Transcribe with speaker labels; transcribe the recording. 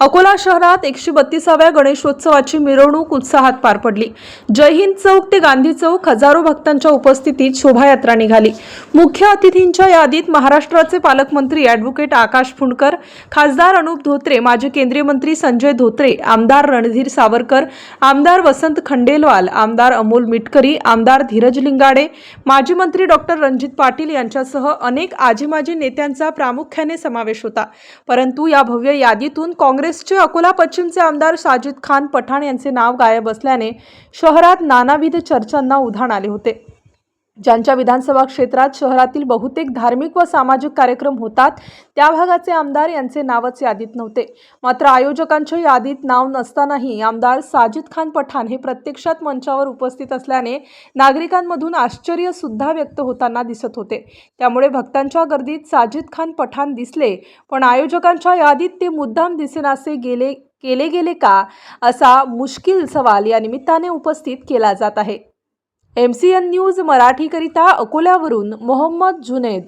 Speaker 1: Akola शहरात एकशे बत्तीसाव्या गणेशोत्सवाची मिरवणूक उत्साहात पार पडली. जय हिंद चौक ते गांधी चौक हजारो भक्तांच्या उपस्थितीत शोभायात्रा निघाली. मुख्य अतिथींच्या यादीत महाराष्ट्राचे पालकमंत्री ॲडव्होकेट आकाश फुंडकर खासदार अनुप धोत्रे माजी केंद्रीय मंत्री संजय धोत्रे आमदार रणधीर सावरकर आमदार वसंत खंडेलवाल आमदार अमोल मिटकरी आमदार धीरज लिंगाडे माजी मंत्री डॉक्टर रणजित पाटील यांच्यासह अनेक आजी माजी नेत्यांचा प्रामुख्याने समावेश होता. परंतु या भव्य यादीतून काँग्रेस काँग्रेसचे अकोला पश्चिमचे आमदार साजिद खान पठाण यांचे नाव गायब असल्याने शहरात नानाविध चर्चांना उधाण आले होते. ज्यांच्या विधानसभा क्षेत्रात शहरातील बहुतेक धार्मिक व सामाजिक कार्यक्रम होतात त्या भागाचे आमदार यांचे नावच यादीत नव्हते. मात्र आयोजकांच्या यादीत नाव नसतानाही आमदार साजिद खान पठाण हे प्रत्यक्षात मंचावर उपस्थित असल्याने नागरिकांमधून आश्चर्य सुद्धा व्यक्त होताना दिसत होते. त्यामुळे भक्तांच्या गर्दीत साजिद खान पठाण दिसले पण आयोजकांच्या यादीत ते मुद्दाम दिसेनासे गेले केले गेले का असा मुश्किल सवाल या निमित्ताने उपस्थित केला जात आहे. एम सी एन न्यूज मराठीकरिता अकोल्यावरून मोहम्मद जुनेद